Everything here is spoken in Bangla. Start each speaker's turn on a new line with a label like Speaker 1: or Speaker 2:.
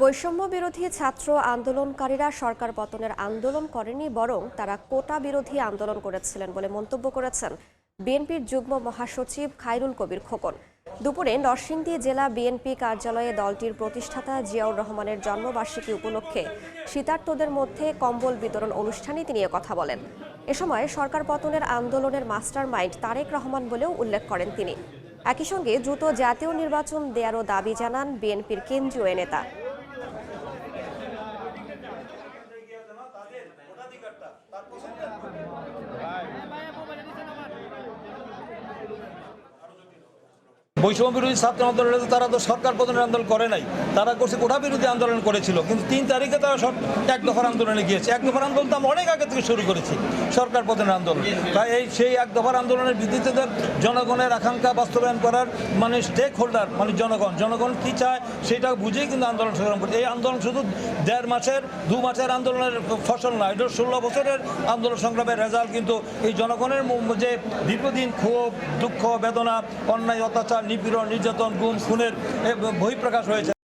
Speaker 1: বৈষম্য বিরোধী ছাত্র আন্দোলনকারীরা সরকার পতনের আন্দোলন করেনি, বরং তারা কোটা বিরোধী আন্দোলন করেছিলেন বলে মন্তব্য করেছেন বিএনপির যুগ্ম মহাসচিব খায়রুল কবির খোকন। দুপুরে নরসিংদী জেলা বিএনপি কার্যালয়ে দলটির প্রতিষ্ঠাতা জিয়াউর রহমানের জন্মবার্ষিকী উপলক্ষে শীতার্তদের মধ্যে কম্বল বিতরণ অনুষ্ঠানে তিনি কথা বলেন। এ সময় সরকার পতনের আন্দোলনের মাস্টার মাইন্ড তারেক রহমান বলেও উল্লেখ করেন তিনি। একই সঙ্গে দ্রুত জাতীয় নির্বাচন দেয়ারও দাবি জানান বিএনপির কেন্দ্রীয় এ নেতা
Speaker 2: বৈষম্য বিরোধী ছাত্র আন্দোলনে তারা তো সরকার পতনের আন্দোলন করে নাই। তারা করছে কোঠা বিরোধী আন্দোলন করেছিল। কিন্তু তিন তারিখে তারা সব এক দফার আন্দোলনে গিয়েছে। এক দফার আন্দোলন তো আমরা অনেক আগে থেকে শুরু করেছি, সরকার পতনের আন্দোলন। তাই এই সেই এক দফার আন্দোলনের ভিত্তিতে জনগণের আকাঙ্ক্ষা বাস্তবায়ন করার মানে স্টেক হোল্ডার মানে জনগণ জনগণ কী চায় সেটা বুঝেই কিন্তু আন্দোলন সংগ্রাম করে এই আন্দোলন শুধু দেড় মাসের, দু মাসের আন্দোলনের ফসল না এটা ষোলো বছরের আন্দোলন সংগ্রামের রেজাল্ট কিন্তু এই জনগণের যে দীর্ঘদিন ক্ষোভ, দুঃখ, বেদনা, অন্যায়, অত্যাচার নিপীড়ন নির্যাতন গুম খুনের বহিঃপ্রকাশ হয়েছে।